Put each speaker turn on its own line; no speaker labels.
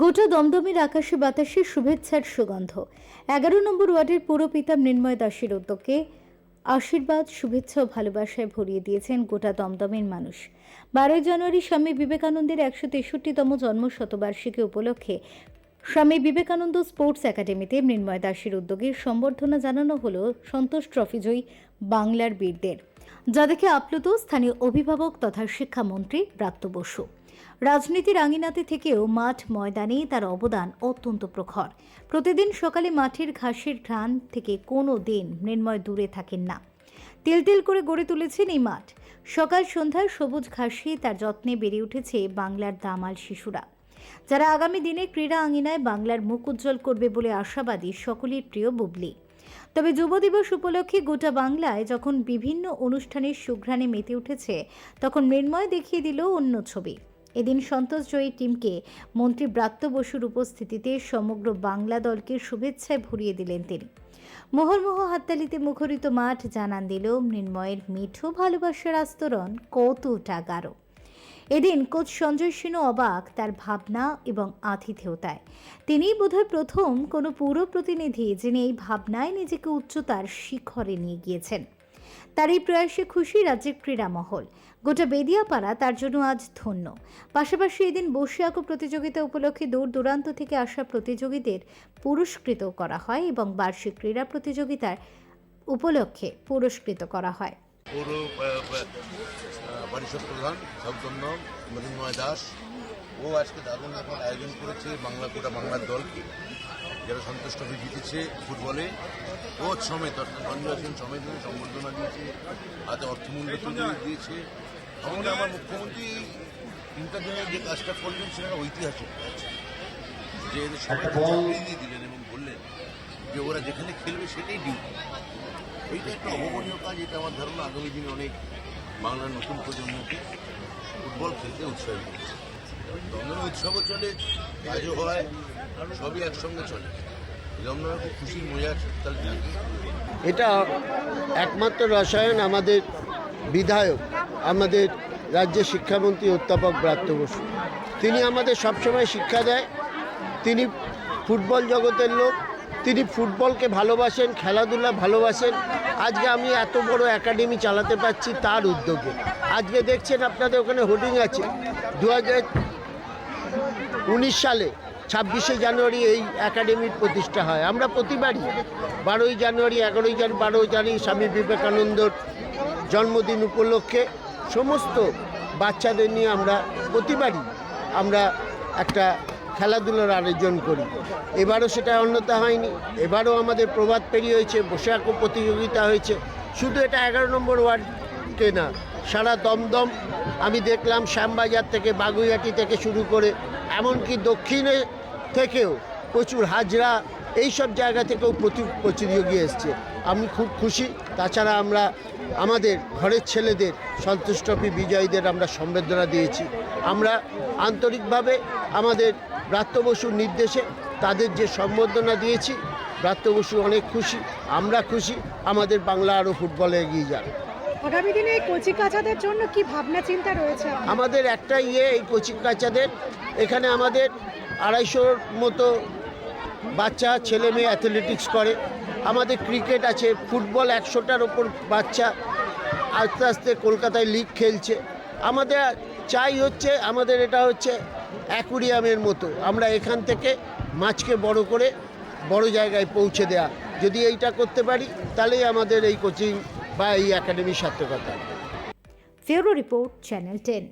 গোটা দমদমের আকাশে বাতাসে শুভেচ্ছার সুগন্ধ। এগারো নম্বর ওয়ার্ডের পুরপিতা মৃন্ময় দাসের উদ্যোগে আশীর্বাদ, শুভেচ্ছা ও ভালোবাসায় ভরিয়ে দিয়েছেন গোটা দমদমের মানুষ। বারোই জানুয়ারি স্বামী বিবেকানন্দের একশো তেষট্টিতম জন্ম শতবার্ষিকী উপলক্ষে স্বামী বিবেকানন্দ স্পোর্টস একাডেমিতে মৃন্ময় দাসের উদ্যোগে সম্বর্ধনা জানানো হলো সন্তোষ ট্রফিজয়ী বাংলার বীরদের। যা দেখে আপ্লুত স্থানীয় অভিভাবক তথা শিক্ষামন্ত্রী ব্রাত্য বসু। রাজনীতির আঙিনাতে থেকেও মাঠ ময়দানে তার অবদান অত্যন্ত প্রখর। প্রতিদিন সকালে মাঠের ঘাসের ঘ্রাণ থেকে কোনো দিন মৃন্ময় দূরে থাকেন না। তেল তেল করে গড়ে তুলেছেন এই মাঠ। সকাল সন্ধ্যায় সবুজ ঘাসে তার যত্নে বেড়ে উঠেছে বাংলার দামাল শিশুরা। যারা আগামী দিনে ক্রীড়া আঙিনায় বাংলার মুখ উজ্জ্বল করবে বলে আশাবাদী সকলের প্রিয় বুবলি। তবে যুব দিবস উপলক্ষে গোটা বাংলায় যখন বিভিন্ন অনুষ্ঠানের সুঘ্রাণে মেতে উঠেছে, তখন মৃন্ময় দেখিয়ে দিল অন্য ছবি। এদিন সন্তোষজয়ী টিমকে মন্ত্রী ব্রাত্য বসুর উপস্থিতিতে সমগ্র বাংলা দলকে শুভেচ্ছায় ভরিয়ে দিলেন তিনি। মোহরমোহ হাততালিতে মুখরিত মাঠ জানান দিল মৃন্ময়ের মিঠো ভালোবাসার আস্তরণ কতটা গাঢ় এদিন কোচ সঞ্জয় সিনও অবাক তার ভাবনা এবং আতিথেয়তায়। তিনিই বোধহয় প্রথম কোনো পুরো প্রতিনিধি যিনি এই ভাবনায় নিজেকে উচ্চতার শিখরে নিয়ে গিয়েছেন। তার এই প্রয়াসে খুশি রাজ্যের ক্রীড়া মহল গোটা বেদিয়াপাড়া তার জন্য আজ ধন্য। পাশাপাশি এদিন বসে আঁকো প্রতিযোগিতা উপলক্ষে দূর দূরান্ত থেকে আসা প্রতিযোগীদের পুরস্কৃত করা হয় এবং বার্ষিক ক্রীড়া প্রতিযোগিতার উপলক্ষে পুরস্কৃত করা হয়।
পরিষদ প্রধান সৌজন্য মৃন্ময় দাস। ও আজকে দারুণ এখন আয়োজন করেছে বাংলা গোটা বাংলার দলকে। যারা সন্তোষ ট্রফি জিতেছে ফুটবলে ও সমেত অর্থাৎ সমেত হয়ে সম্বর্ধনা দিয়েছে হাতে অর্থমূল্য তুলে দিয়েছে। আমাদের আমার মুখ্যমন্ত্রী চিন্তা দিনে যে কাজটা করলেন সেটা ঐতিহাসিক কাজ। যে এদের সবাইকে চাকরি দিয়ে দিলেন এবং বললেন যে ওরা যেখানে খেলবে সেটাই ডিউটি এইটা একটা অভাবনীয় কাজ এটা আমার ধারণা। আগামী দিনে অনেক বাংলার নতুন প্রজন্মকে ফুটবল খেলতে উৎসাহিত করছে দমদমে উৎসবও চলে, কাজও হয়, সবই একসঙ্গে চলে। খুব তার
এটা একমাত্র রসায়ন আমাদের বিধায়ক, আমাদের রাজ্যের শিক্ষামন্ত্রী অধ্যাপক ব্রাত্য বসু। তিনি আমাদের সবসময় শিক্ষা দেয়। তিনি ফুটবল জগতের লোক। তিনি ফুটবলকে ভালোবাসেন, খেলাধুলা ভালোবাসেন। আজকে আমি এত বড় একাডেমি চালাতে পারছি তার উদ্যোগে। আজকে দেখছেন আপনাদের ওখানে হোর্ডিং আছে। দু হাজার উনিশ সালে, ছাব্বিশে জানুয়ারি এই একাডেমির প্রতিষ্ঠা হয়। আমরা প্রতিবারই বারোই জানুয়ারি, এগারোই জানুয়ারি বারোই জানুয়ারি স্বামী বিবেকানন্দর জন্মদিন উপলক্ষে সমস্ত বাচ্চাদের নিয়ে আমরা প্রতিবারই আমরা একটা খেলাধুলার আয়োজন করি। এবারও সেটা অন্যতা হয়নি। এবারও আমাদের প্রভাত পেরিয়ে হয়েছে বসে প্রতিযোগিতা হয়েছে। শুধু এটা এগারো নম্বর ওয়ার্ডকে না সারা দমদম আমি দেখলাম শ্যামবাজার থেকে, বাগুইহাটি থেকে শুরু করে, এমনকি দক্ষিণে থেকেও প্রচুর হাজরা এই সব জায়গা থেকেও প্রচুর প্রতিযোগী এসছে। আমি খুব খুশি। তাছাড়া আমরা, আমাদের ঘরের ছেলেদের সন্তোষ ট্রফি বিজয়ীদের আমরা সম্বর্ধনা দিয়েছি। আমরা আন্তরিকভাবে আমাদের ব্রাত্য বসুর নির্দেশে তাদের যে সম্বর্ধনা দিয়েছি, ব্রাত্য বসু অনেক খুশি, আমরা খুশি, আমাদের বাংলা আরও ফুটবলে এগিয়ে যাক
আগামী দিনে এই কচি জন্য কি ভাবনা চিন্তা রয়েছে
আমাদের একটা ইয়ে এই কোচিং কাচাদের এখানে আমাদের আড়াইশোর মতো বাচ্চা, ছেলে মেয়ে অ্যাথলেটিক্স করে। আমাদের ক্রিকেট আছে ফুটবল একশোটার ওপর বাচ্চা আস্তে আস্তে কলকাতায় লিগ খেলছে। আমাদের চাই হচ্ছে, আমাদের এটা হচ্ছে অ্যাকুরিয়ামের মতো। আমরা এখান থেকে মাছকে বড় করে বড় জায়গায় পৌঁছে দেয়া। যদি এইটা করতে পারি, তাহলেই আমাদের এই কোচিং বা এই একাডেমির সার্থকতা।
ফেরো রিপোর্ট চ্যানেল টেন।